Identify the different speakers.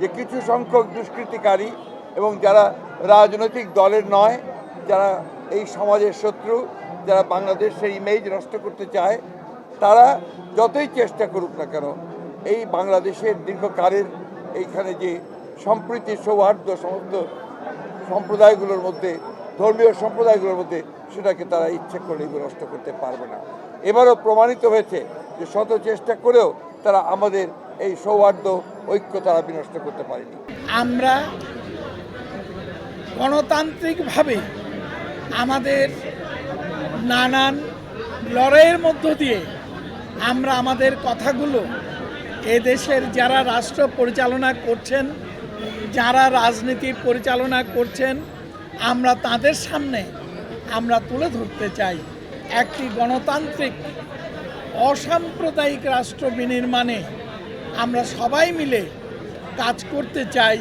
Speaker 1: যে কিছু সংখ্যক দুষ্কৃতিকারী এবং যারা রাজনৈতিক দলের নয়, যারা এই সমাজের শত্রু, যারা বাংলাদেশের ইমেজ নষ্ট করতে চায়, তারা যতই চেষ্টা করুক না কেন, এই বাংলাদেশের দীর্ঘকালের এইখানে যে সম্প্রীতি সৌহার্দ্য সমস্ত সম্প্রদায়গুলোর মধ্যে, ধর্মীয় সম্প্রদায়গুলোর মধ্যে, সেটাকে তারা ইচ্ছে করলে নষ্ট করতে পারবে না। এবারও প্রমাণিত হয়েছে যে শত চেষ্টা করেও তারা আমাদের এই সৌহার্দ্য, ঐক্য তারা বিনষ্ট করতে পারেনি।
Speaker 2: আমরা গণতান্ত্রিকভাবে আমাদের নানান লড়াইয়ের মধ্য দিয়ে আমরা আমাদের কথাগুলো এদেশের যারা রাষ্ট্র পরিচালনা করছেন, যারা রাজনীতি পরিচালনা করছেন, আমরা তাদের সামনে আমরা তুলে ধরতে চাই একটি গণতান্ত্রিক, অসাম্প্রদায়িক রাষ্ট্র বিনির্মাণে আমরা সবাই মিলে কাজ করতে চাই।